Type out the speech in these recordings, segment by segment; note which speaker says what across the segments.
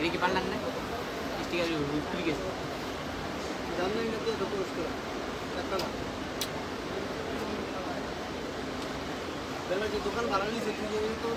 Speaker 1: এটা কি পারলেন না
Speaker 2: ঠিক আছে একটা যে দোকান ভাড়া নিয়েছে তুই যাবি তো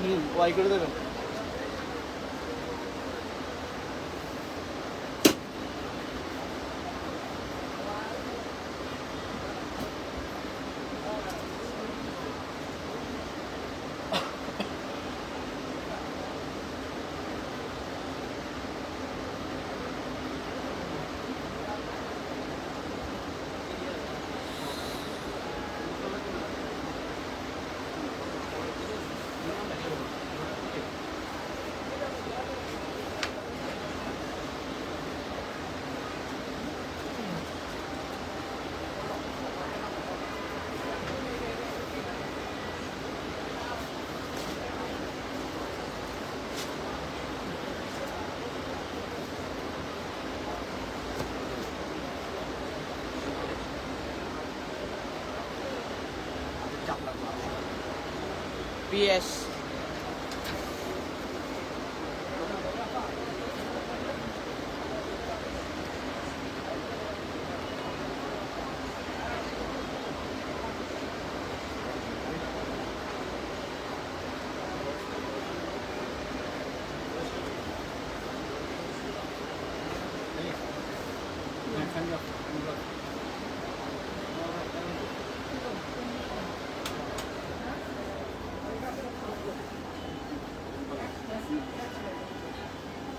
Speaker 2: হুম ওয়াই করে দেবেন।
Speaker 1: BS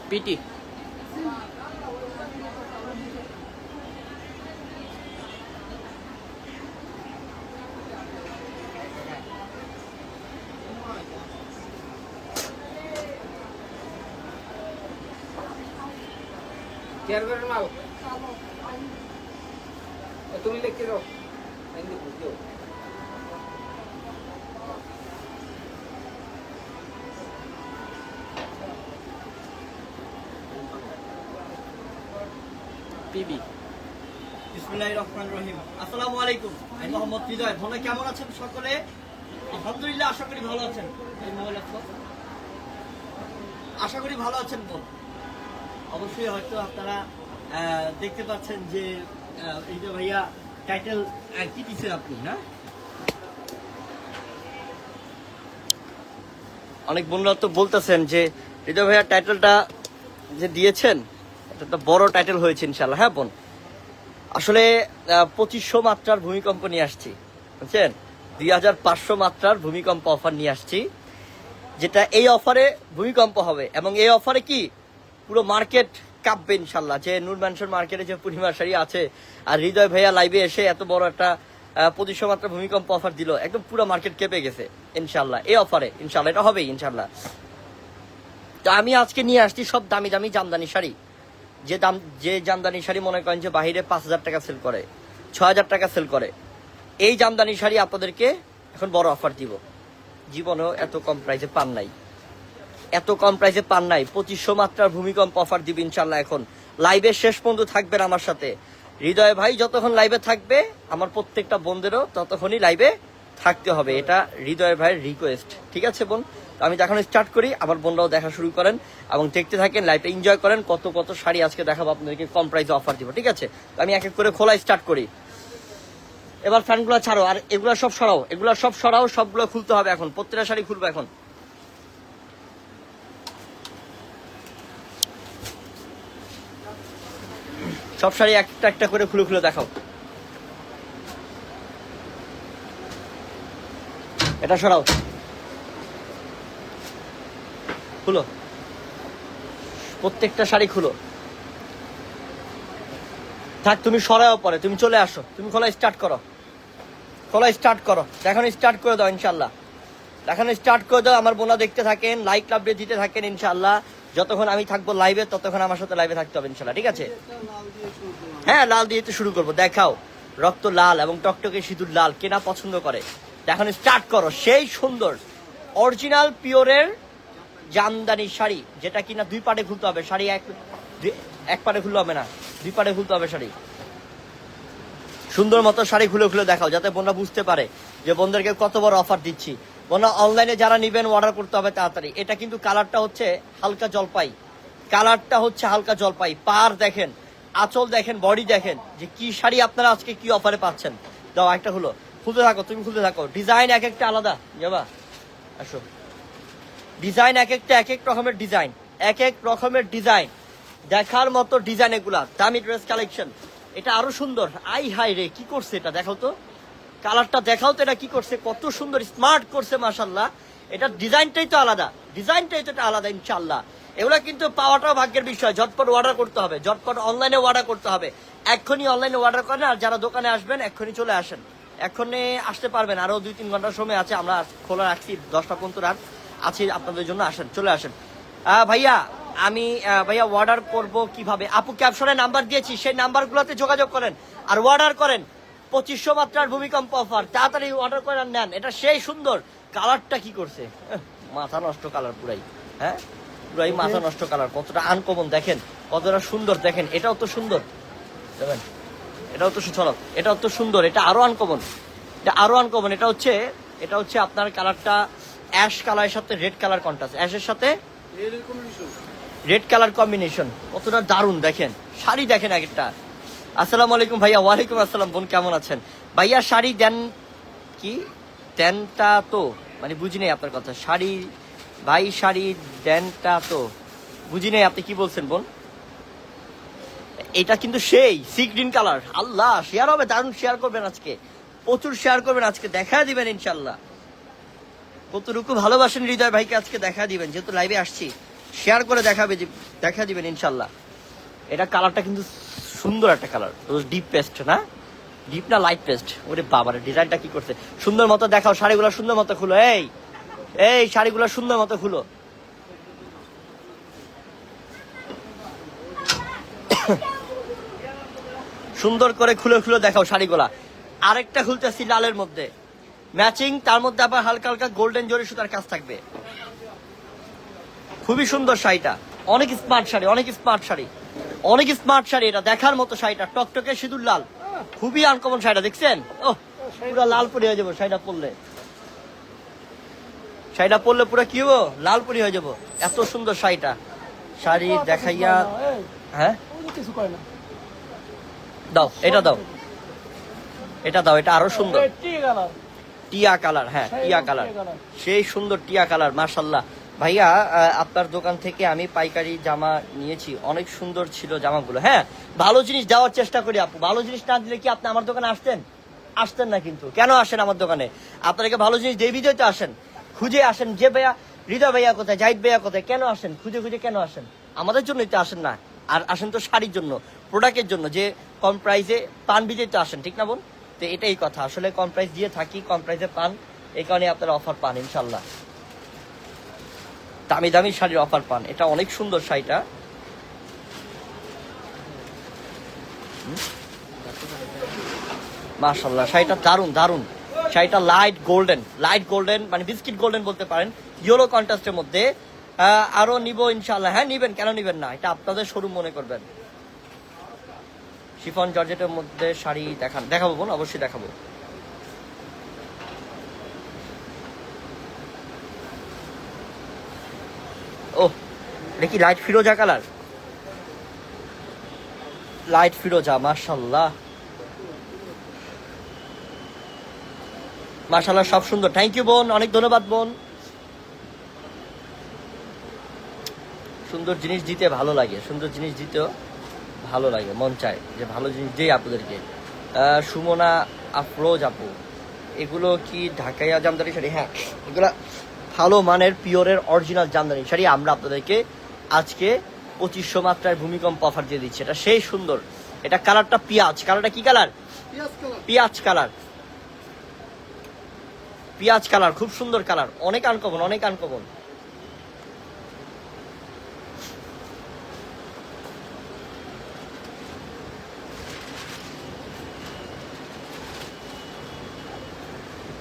Speaker 1: পিটি কেয়ার করেন মাল এ, তুমি লিখতে দাও আমি লিখব, দিও। পিবি।
Speaker 3: বিসমুল্লাহির রহমানির রহিম। আসসালামু আলাইকুম। আমি মোহাম্মদ হৃদয়। ভালো কেমন আছেন সকলে? আলহামদুলিল্লাহ, আশা করি ভালো আছেন। এই আশা করি ভালো আছেন বোন অবশ্যই হয়তো আপনারা দেখতে পাচ্ছেন যে এই যে ভাইয়া টাইটেল কি দিচ্ছেন আপনি, না? অনেক বন্ধুরা তো বলতেছেন যে, হৃদয় ভাইয়া টাইটেলটা যে দিয়েছেন একটা বড় টাইটেল হয়েছে ইনশাল্লাহ হ্যাঁ বোন? আসলে পঁচিশশো মাত্রার ভূমিকম্প নিয়ে আসছি, বুঝছেন? দুই হাজার পাঁচশো মাত্রার ভূমিকম্প অফার নিয়ে আসছি, যেটা এই অফারে ভূমিকম্প হবে। এবং এই অফারে কি? পুরো মার্কেট কাঁপবে ইনশাল্লাহ যে নূর ম্যানশন মার্কেটে যে পূর্ণিমা শাড়ি আছে, আর হৃদয় ভাইয়া লাইভে এসে এত বড় একটা পঁচিশশো মাত্রা ভূমিকম্প অফার দিল, একদম পুরো মার্কেট কেঁপে গেছে ইনশাল্লাহ এই অফারে ইনশাল্লাহ এটা হবেই ইনশাল্লাহ তো আমি আজকে নিয়ে আসছি সব দামি দামি জামদানি শাড়ি। যে দাম, যে জামদানি শাড়ি মনে করেন যে বাহিরে পাঁচ হাজার টাকা সেল করে ছ হাজার টাকা সেল করে, এই জামদানি শাড়ি আপনাদেরকে এখন বড় অফার দিব। জীবনেও এত কম প্রাইসে পান নাই। এত কম প্রাইসে পান নাই। পঁচিশশো মাত্রার ভূমিকম্প অফার দিব ইনশাল্লাহ এখন। লাইভে শেষ পর্যন্ত থাকবেন আমার সাথে। হৃদয় ভাই, যতক্ষণ লাইভে থাকবে, আমার প্রত্যেকটা বন্ধেরও ততক্ষণই লাইভে থাকতে হবে, এটা হৃদয় ভাইয়ের রিকোয়েস্ট ঠিক আছে বোন? আমি দেখানো স্টার্ট করি আমার বোনরাও দেখা শুরু করেন এবং দেখতে থাকেন লাইভে এনজয় করেন, কত কত শাড়ি আজকে দেখাবো আপনাদেরকে, কম প্রাইসে অফার দিব, ঠিক আছে? তো আমি এক এক করে খোলা স্টার্ট করি। এবার ফ্যানগুলো ছাড়ো, আর এগুলো সব সরাও, এগুলো সব সরাও, সবগুলো খুলতে হবে এখন, প্রত্যেকটা শাড়ি খুলবো এখন। সব শাড়ি একটা একটা করে খুলে খুলে দেখাও। এটা সরাও। খুলো। প্রত্যেকটা শাড়ি খুলো। থাক, তুমি সরাও পরে, তুমি চলে আসো। তুমি খোলা স্টার্ট করো। খোলা স্টার্ট করো। দেখানো স্টার্ট করে দাও ইনশাল্লাহ দেখানো স্টার্ট করে দাও, আমার বোনা দেখতে থাকেন লাইক লাভ দিতে থাকেন ইনশাল্লাহ যতক্ষণ আমি থাকব লাইভে ততক্ষণ আমার সাথে লাইভে থাকতে হবে ইনশাল্লাহ ঠিক আছে? হ্যাঁ লাল দিয়ে তো শুরু করব। দেখাও। রক্ত লাল এবং টকটকে সিঁদুর লাল, কেনা পছন্দ করে। এখন স্টার্ট করো। সেই সুন্দর অরিজিনাল পিওরের জামদানি শাড়ি, যেটা কিনা দুই পাটে খুলতে হবে। শাড়ি এক এক পাটে খুলতে হবে না, দুই পাটে খুলতে হবে শাড়ি। সুন্দর মতো শাড়ি খুলে খুলে দেখাও, যাতে বোনরা বুঝতে পারে যে বোনদেরকে কত বড় অফার দিচ্ছি। বোনরা অনলাইনে যারা নিবেন অর্ডার করতে হবে তাড়াতাড়ি। এটা কিন্তু কালারটা হচ্ছে হালকা জলপাই। কালারটা হচ্ছে হালকা জলপাই। পার দেখেন, আঁচল দেখেন বডি দেখেন, যে কি শাড়ি আপনারা আজকে কি অফারে পাচ্ছেন। দাও, একটা হলো খুলতে থাকো, তুমি খুলতে থাকো। ডিজাইন এক একটা আলাদা, যাবা? আসো। ডিজাইন এক একটা, এক এক রকমের ডিজাইন এক এক রকমের ডিজাইন দেখার মতো ডিজাইন এগুলা, দামি ড্রেস কালেকশন এটা আরও সুন্দর। আই হাই রে, কি করছে এটা? দেখাও তো। কালারটা দেখাও তো এটা কি করছে? কত সুন্দর স্মার্ট করছে মাসাল্লাহ এটা ডিজাইনটাই তো আলাদা। ডিজাইনটাই তো এটা আলাদা ইনশাল্লাহ এগুলা কিন্তু পাওয়াটাও ভাগ্যের বিষয়। ঝটপট অর্ডার করতে হবে। ঝটপট অনলাইনে অর্ডার করতে হবে। এক্ষুনি অনলাইনে অর্ডার করেন আর যারা দোকানে আসবেন, এক্ষুনি চলে আসেন। এক্ষুনি আসতে পারবেন। আরও দুই তিন ঘণ্টার সময় আছে। আমরা খোলা রাখছি। দশটা পর্যন্ত রাত আছি। আপনাদের জন্য আসেন, চলে আসেন। ভাইয়া, আমি ভাইয়া অর্ডার করব কীভাবে? আপু ক্যাপশনে নাম্বার দিয়েছি। সেই নাম্বারগুলোতে যোগাযোগ করেন আর অর্ডার করেন। পঁচিশশো মাত্রার ভূমিকম্প অফার তাড়াতাড়ি অর্ডার করে আর নেন। এটা সেই সুন্দর। কালারটা কি করছে? মাথা নষ্ট কালার পুরাই। হ্যাঁ? পুরাই মাথা নষ্ট কালার কতটা আনকমন দেখেন। কতটা সুন্দর দেখেন। এটাও তো সুন্দর। দেখেন। এটাও তো চলো এটাও তো সুন্দর, এটা আরও আনকমন এটা আরও আনকমন এটা হচ্ছে এটা হচ্ছে আপনার কালারটা অ্যাশ কালারের সাথে রেড কালার কন্ট্রাস্ট অ্যাশের সাথে রেড কালার কম্বিনেশন কতটা দারুণ, দেখেন। শাড়ি দেখেন এক একটা আসসালামু আলাইকুম ভাইয়া, ওয়ালাইকুম আসসালাম, বোন কেমন আছেন? ভাইয়া, শাড়ি দেন কি? দেনটা তো মানে বুঝি নেই আপনার কথা। শাড়ি, ভাই, শাড়ি, দেনটা তো। বুঝি নেই, আপনি কি বলছেন, বোন? এটা কিন্তু সেই সি গ্রিন কালার আল্লাহ শেয়ার হবে দারুণ শেয়ার করবেন আজকে। প্রচুর শেয়ার করবেন আজকে দেখা দিবেন ইনশাল্লাহ কতটুকু ভালোবাসেন হৃদয় ভাইকে আজকে দেখা দিবেন যেহেতু লাইভে আসছি। শেয়ার করে দেখাবে দেখা দিবেন ইনশাল্লাহ এটা কালারটা কিন্তু সুন্দর একটা কালার ডিপ পেস্ট না? ডিপ না লাইট পেস্ট ওরে বাবার ডিজাইনটা কি করছে? সুন্দর মতো দেখাও শাড়িগুলো সুন্দর মতো খুলো এই! এই শাড়িগুলো সুন্দর মতো খুলো। সুন্দর করে খুলে খুলে দেখাও শাড়িগুলা। আরেকটা খুলতেছি লালের মধ্যে। ম্যাচিং তার মধ্যে আবার হালকা হালকা গোল্ডেন জরি সুতার কাজ থাকবে। খুবই সুন্দর শাড়িটা। অনেক স্মার্ট শাড়ি অনেক স্মার্ট শাড়ি। অনেক স্মার্ট শাড়ি এটা দেখার মতো শাড়িটা। টকটকে সিঁদুর লাল। খুবই আনকমন শাড়িটা দেখছেন? ও পুরো লাল পরি হয়ে যাব শাড়িটা পরলে। শাড়িটা পরলে পুরো কি হব? লাল পরি হয়ে যাব। এত সুন্দর শাড়িটা। শাড়ি দেখাইয়া হ্যাঁ?
Speaker 1: কিছু করে না।
Speaker 3: দাও এটা দাও। এটা দাও এটা আরও সুন্দর। টিয়া কালার। হ্যাঁ টিয়া কালার। সেই সুন্দর টিয়া কালার মার্শাল্লাহ ভাইয়া আপনার দোকান থেকে আমি পাইকারি জামা নিয়েছি। অনেক সুন্দর ছিল জামাগুলো। হ্যাঁ ভালো জিনিস দেওয়ার চেষ্টা করি আপু। ভালো জিনিস না দিলে কি আপনি আমার দোকানে আসতেন? আসতেন না কিন্তু। কেন আসেন আমার দোকানে? আপনাকে ভালো জিনিস দেবি তো আসেন। খুঁজে আসেন যে ভাইয়া হৃদয় ভাইয়া কোথায় জাহিদ ভাইয়া কোথায় কেন আসেন? খুঁজে খুঁজে কেন আসেন? আমাদের জন্যই তো আসেন না। আর আসেন তো শাড়ির জন্য প্রোডাক্টের জন্য, যে কম প্রাইসে পান বিজয় তো আসেন, ঠিক না বোন? তো এটাই কথা। আসলে কম প্রাইস দিয়ে থাকি, কম প্রাইসে পান এই কারণে আপনারা অফার পান ইনশাল্লাহ দামি দামি শাড়ির অফার পান। এটা অনেক সুন্দর শাড়িটা। মাশাল্লাহ শাড়িটা দারুণ দারুণ। শাড়িটা লাইট গোল্ডেন লাইট গোল্ডেন মানে বিস্কিট গোল্ডেন বলতে পারেন। ইয়েলো কন্ট্রাস্টের মধ্যে আরও নিব ইনশাল্লাহ হ্যাঁ নিবেন, কেন নিবেন না? এটা আপনাদের শোরুম মনে করবেন। শিফন জর্জেটের মধ্যে শাড়ি দেখান। দেখাবো বোন, অবশ্যই দেখাবো। ও এটা কি লাইট ফিরোজা কালার লাইট ফিরোজা মার্শাল্লাহ মার্শাল্লাহ সব সুন্দর। থ্যাংক ইউ বোন, অনেক ধন্যবাদ বোন। সুন্দর জিনিস দিতে ভালো লাগে সুন্দর জিনিস দিতেও ভালো লাগে মন চায় যে ভালো জিনিস দেই আপুদেরকে সুমনা আফরোজ আপু এগুলো কি ঢাকাইয়া জামদানি শাড়ি? হ্যাঁ এগুলো ভালো মানের পিওরের অরিজিনাল জামদানি শাড়ি আমরা আপনাদেরকে আজকে পঁচিশশো মাত্রায় ভূমিকম্প অফার দিয়ে দিচ্ছি। এটা সেই সুন্দর। এটা কালারটা পিঁয়াজ। কালারটা কি কালার?
Speaker 2: পিঁয়াজ কালার।
Speaker 3: পিঁয়াজ কালার। পিঁয়াজ কালার খুব সুন্দর কালার। অনেক আনকমন অনেক আনকমন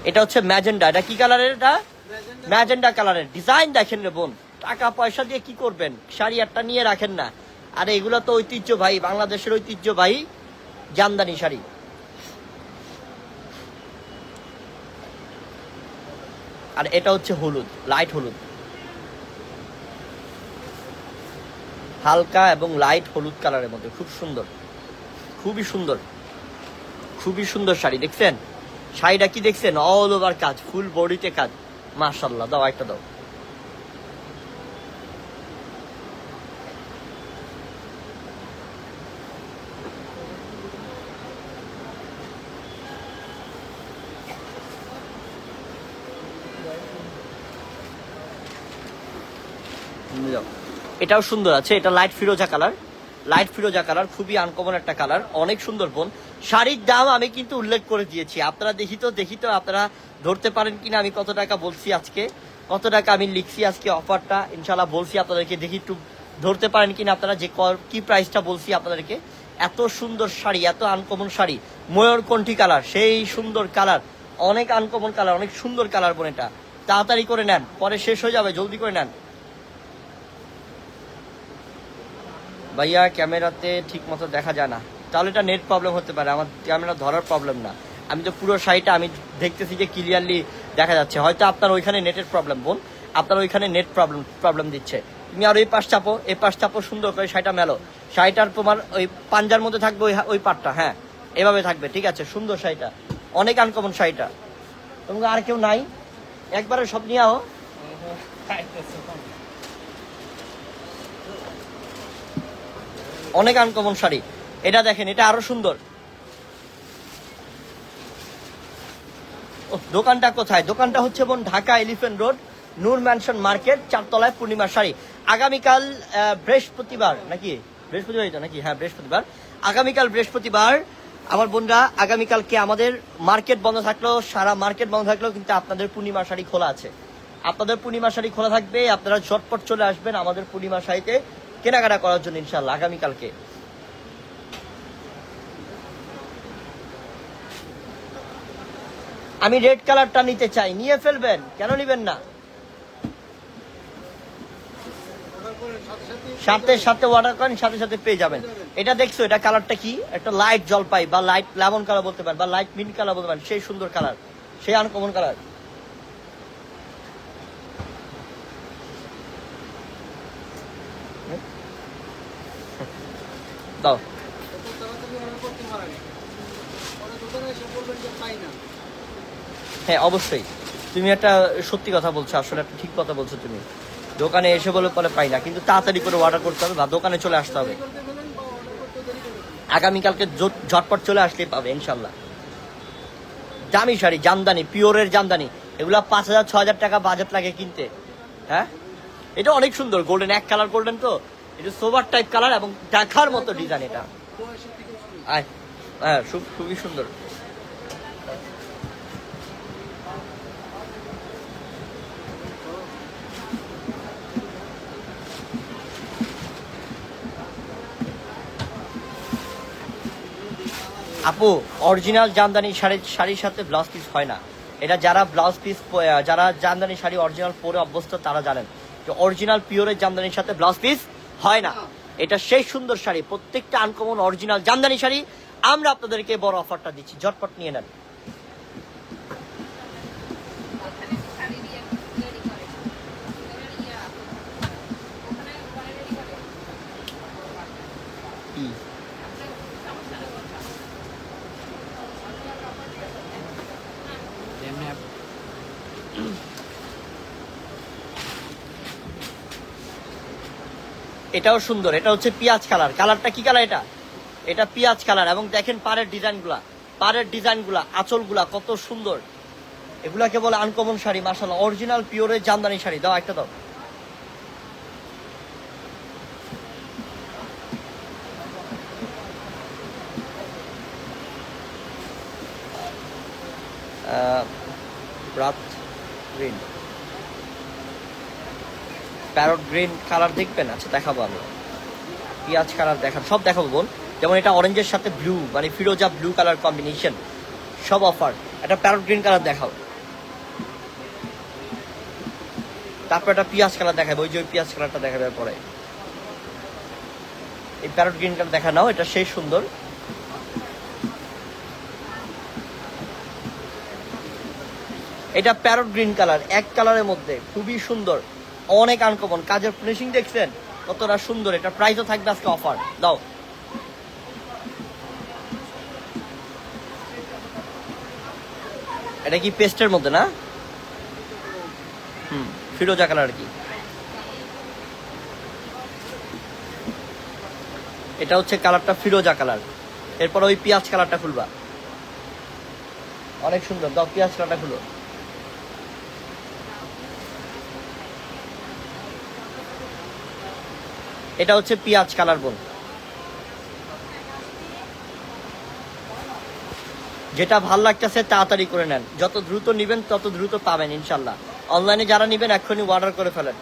Speaker 3: এটা হচ্ছে ম্যাজেন্ডা। এটা কি কালারের এটা? ম্যাজেন্ডা কালারের। ডিজাইন দেখেন রে বোন। টাকা পয়সা দিয়ে কি করবেন? শাড়ি একটা নিয়ে রাখেন না। আরে এগুলো তো ঐতিহ্য ভাই বাংলাদেশের ঐতিহ্য ভাই জামদানি শাড়ি। আর এটা হচ্ছে হলুদ লাইট হলুদ। হালকা এবং লাইট হলুদ কালারের মধ্যে। খুব সুন্দর। খুবই সুন্দর। খুবই সুন্দর শাড়ি, দেখছেন? শাড়িটা কি দেখছেন? অল ওভার কাজ ফুল বডিতে কাজ। মাশাল্লাহ দাও একটা দাও। এটাও সুন্দর আছে, এটা লাইট ফিরোজা কালার লাইট ফিরোজা কালার খুবই আনকমন একটা কালার অনেক সুন্দর বোন শাড়ির দাম আমি কিন্তু উল্লেখ করে দিয়েছি। আপনারা দেখি তো দেখি তো, আপনারা ধরতে পারেন কিনা, আমি কত টাকা বলছি আজকে, কত টাকা আমি লিখছি আজকে অফারটা ইনশাল্লাহ বলছি আপনাদেরকে, দেখি একটু ধরতে পারেন কিনা আপনারা, যে ক- প্রাইসটা বলছি আপনাদেরকে। এত সুন্দর শাড়ি, এত আনকমন শাড়ি, ময়ূরকণ্ঠী কালার সেই সুন্দর কালার অনেক আনকমন কালার অনেক সুন্দর কালার বোন এটা। তাড়াতাড়ি করে নেন, পরে শেষ হয়ে যাবে, জলদি করে নেন। ভাইয়া, ক্যামেরাতে ঠিক মতো দেখা যায় না। তাহলে এটা নেট প্রবলেম হতে পারে, আমার ক্যামেরা ধরার প্রবলেম না। আমি তো পুরো শাড়িটা আমি দেখতেছি যে ক্লিয়ারলি দেখা যাচ্ছে। হয়তো আপনার ওইখানে নেটের প্রবলেম বোন। আপনার ওইখানে নেট প্রবলেম প্রবলেম দিচ্ছে। তুমি আর ওই পাশ চাপো, এই পাশ চাপো সুন্দর করে শাড়িটা মেলো। শাড়িটার তোমার ওই পাঞ্জার মধ্যে থাকবে ওই ওই পাটটা হ্যাঁ। এভাবে থাকবে, ঠিক আছে? সুন্দর শাড়িটা অনেক আনকমন শাড়িটা তোমাকে আর কেউ নাই? একবারে সব নিয়ে আও। অনেক আনকমন শাড়ি। এটা দেখেন, এটা আরও সুন্দর। দোকানটা কোথায়? দোকানটা হচ্ছে বোন Dhaka elephant road Noor mansion market চারতলায় Purnima Sari. আগামীকাল বৃহস্পতিবার, নাকি? বৃহস্পতিবার তো, নাকি? হ্যাঁ বৃহস্পতিবার। আগামীকাল বৃহস্পতিবার, আমার বোনরা, আগামীকালকে আমাদের মার্কেট বন্ধ থাকলেও, সারা মার্কেট বন্ধ থাকলেও কিন্তু আপনাদের পূর্ণিমা শাড়ি খোলা আছে। আপনাদের পূর্ণিমা শাড়ি খোলা থাকবে, আপনারা ঝটপট চলে আসবেন আমাদের পূর্ণিমা শাড়িতে। কেনাকাটা করার জন্য ইনশাল্লাহ আগামীকালকে। আমি রেড কালারটা নিতে চাই। নিয়ে ফেলবেন? কেন নিবেন না?
Speaker 2: সাথে সাথে
Speaker 3: অর্ডার করেন, সাথে সাথে পেয়ে যাবেন। এটা দেখছ, এটা কালারটা কি? একটা লাইট জলপাই বা লাইট লেমন কালার বলতে পারেন বা লাইট মিন্ট কালার বলতে পারেন, সেই সুন্দর কালার সেই আনকমন কালার দাও
Speaker 2: এত তাড়াতাড়ি অর্ডার করতে পারেন পরে দোকানে এসে বলবেন যে পাই না
Speaker 3: হ্যাঁ অবশ্যই। তুমি একটা সত্যি কথা বলছো, আসলে একটা ঠিক কথা বলছো তুমি। দোকানে এসে বলে পরে পাই না, কিন্তু তাড়াতাড়ি করে অর্ডার করতে হবে, বা দোকানে চলে আসতে হবে। আগামীকালকে ঝটপট চলে আসলেই পাবে ইনশাল্লাহ দামি শাড়ি, জামদানি, পিওরের জামদানি, এগুলো পাঁচ হাজার ছ হাজার টাকা বাজেট লাগে কিনতে। হ্যাঁ? এটা অনেক সুন্দর গোল্ডেন এক কালার গোল্ডেন তো। এটা সোভার টাইপ কালার এবং দেখার মতো ডিজাইন এটা। হ্যাঁ খুব- খুবই সুন্দর। আপু অরিজিনাল জামদানি শাড়ির শাড়ির সাথে ব্লাউজ পিস হয় না। এটা যারা ব্লাউজ পিস যারা জামদানি শাড়ি অরিজিনাল পরে অভ্যস্ত, তারা জানেন যে অরিজিনাল পিওরের জামদানির সাথে ব্লাউজ পিস হয় না। এটা সেই সুন্দর শাড়ি, প্রত্যেকটা আনকমন অরিজিনাল জামদানি শাড়ি। আমরা আপনাদেরকে বড় অফারটা দিচ্ছি, ঝটপট নিয়ে নেন। এটাও সুন্দর, এটা হচ্ছে পিঁয়াজ কালার। কালারটা কি কালার এটা? এটা পিঁয়াজ কালার এবং দেখেন পাড়ের ডিজাইনগুলা পাড়ের ডিজাইনগুলা, আঁচলগুলা কত সুন্দর। এগুলাকে বলে আনকমন শাড়ি মার্শাল্লাহ অরিজিনাল পিওরের জামদানি শাড়ি। দাও, একটা দাও। রাত গ্রিন প্যারট গ্রিন কালার দেখবেন? আচ্ছা দেখাবো আমি। পিঁয়াজ কালার দেখান। সব দেখাবো বোন। যেমন এটা অরেঞ্জের সাথে ব্লু মানে ফিরোজা ব্লু কালার কম্বিনেশন সব অফার এটা প্যারট গ্রিন কালার দেখাও। তারপর একটা পিঁয়াজ কালার দেখাবো। ওই যে ওই পিঁয়াজ কালারটা দেখাবে পরে। এই প্যারট গ্রিন কালার দেখা নাও, এটা সেই সুন্দর। এটা প্যারট গ্রিন কালার, এক কালারের মধ্যে। খুবই সুন্দর। অনেক আনকমন। কাজের ফিনিশিং দেখছেন? কতটা সুন্দর। এটা প্রাইসও থাকবে আজকে অফার দাও। এটা কি পেস্টের মধ্যে না? হুম, ফিরোজা কালার কি? এটা হচ্ছে কালারটা ফিরোজা কালার এরপর ওই পেঁয়াজ কালারটা খুলবা। অনেক সুন্দর। দাও, পেঁয়াজ কালারটা খুলো। এটা হচ্ছে পেঁয়াজ কালার বোন যেটা ভালো লাগতেছে তাড়াতাড়ি করে নেন। যত দ্রুত নিবেন, তত দ্রুত পাবেন, ইনশাল্লাহ। অনলাইনে যারা নিবেন, এক্ষুনি অর্ডার করে ফেলেন।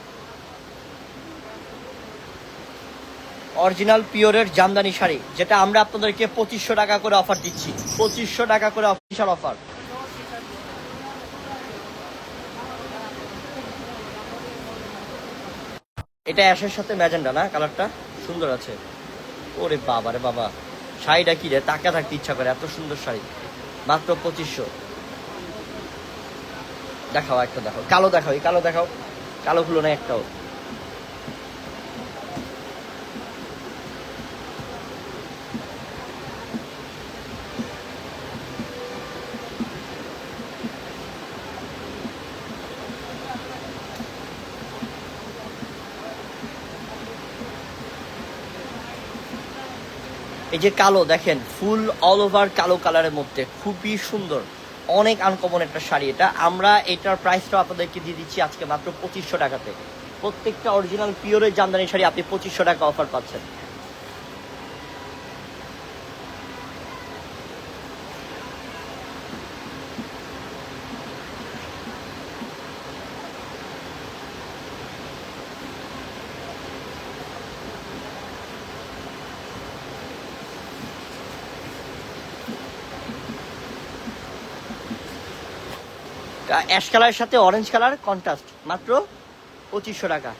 Speaker 3: অরিজিনাল পিওরের জামদানি শাড়ি, যেটা আমরা আপনাদেরকে পঁচিশশো টাকা করে অফার দিচ্ছি। পঁচিশশো টাকা করে অফিসিয়াল অফার এটা অ্যাশের সাথে ম্যাজেন্ডা না? কালারটা সুন্দর আছে। ওরে বাবা রে বাবা। শাড়িটা কি রে? তাকা থাকতে ইচ্ছা করে, এত সুন্দর শাড়ি। মাত্র পঁচিশশো। দেখাও একটা, দেখাও। কালো দেখাও, এই কালো দেখাও। কালো গুলো না একটাও। যে কালো, দেখেন, ফুল অল ওভার কালো কালারের মধ্যে। খুবই সুন্দর। অনেক আনকমন একটা শাড়ি এটা। আমরা এটার প্রাইসটা আপনাদেরকে দিয়ে দিচ্ছি আজকে মাত্র পঁচিশশো টাকাতে। প্রত্যেকটা অরিজিনাল পিওরের জামদানি শাড়ি আপনি পঁচিশশো টাকা অফার পাচ্ছেন। অ্যাশ কালারের সাথে অরেঞ্জ কালার কন্ট্রাস্ট মাত্র পঁচিশশো টাকা।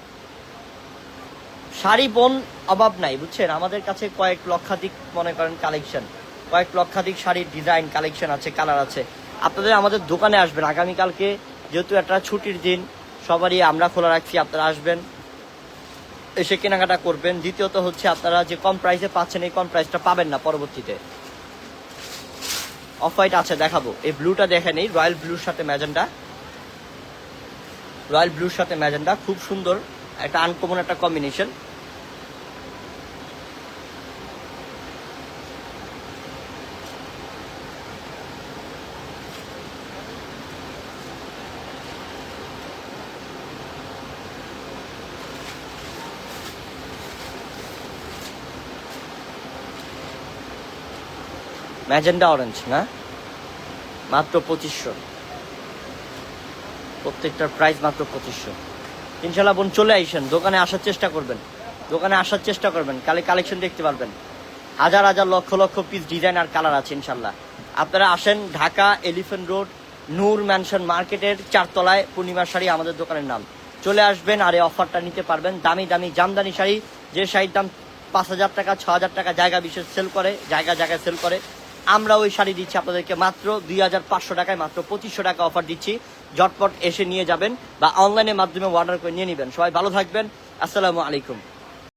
Speaker 3: শাড়ি বোন অভাব নাই, বুঝছেন? আমাদের কাছে কয়েক লক্ষাধিক, মনে করেন কালেকশন কয়েক লক্ষাধিক শাড়ির ডিজাইন কালেকশন আছে কালার আছে। আপনাদের আমাদের দোকানে আসবেন। আগামীকালকে যেহেতু একটা ছুটির দিন, সবারই আমরা খোলা রাখছি, আপনারা আসবেন, এসে কেনাকাটা করবেন। দ্বিতীয়ত হচ্ছে আপনারা যে কম প্রাইসে পাচ্ছেন, এই কম প্রাইসটা পাবেন না পরবর্তীতে। অফ হোয়াইট আছে, দেখাবো। এই ব্লুটা দেখে নেই রয়্যাল ব্লুর সাথে ম্যাজেন্ডা রয়্যাল ব্লুর সাথে ম্যাজেন্ডা খুব সুন্দর। একটা আনকমন একটা কম্বিনেশন ম্যাজেন্ডা অরেঞ্জ, না? মাত্র পঁচিশশো। প্রত্যেকটার প্রাইস মাত্র পঁচিশশো। ইনশাল্লাহ বোন, চলে আইসেন। দোকানে আসার চেষ্টা করবেন। দোকানে আসার চেষ্টা করবেন। কালে কালেকশন দেখতে পারবেন। হাজার হাজার, লক্ষ লক্ষ পিস ডিজাইন আর কালার আছে ইনশাল্লাহ আপনারা আসেন Dhaka elephant road Noor mansion মার্কেটের চারতলায় পূর্ণিমা শাড়ি, আমাদের দোকানের নাম। চলে আসবেন আর এই অফারটা নিতে পারবেন। দামি দামি জামদানি শাড়ি, যে শাড়ির দাম পাঁচ হাজার টাকা, ছ হাজার টাকা জায়গা বিশেষ সেল করে, জায়গা, জায়গায় সেল করে। আমরা ওই শাড়ি দিচ্ছি আপনাদেরকে মাত্র দুই হাজার পাঁচশো টাকায়, মাত্র পঁচিশশো টাকা অফার দিচ্ছি। ঝটপট এসে নিয়ে যাবেন বা অনলাইনের মাধ্যমে অর্ডার করে নিয়ে নেবেন। সবাই ভালো থাকবেন। আসসালামু আলাইকুম।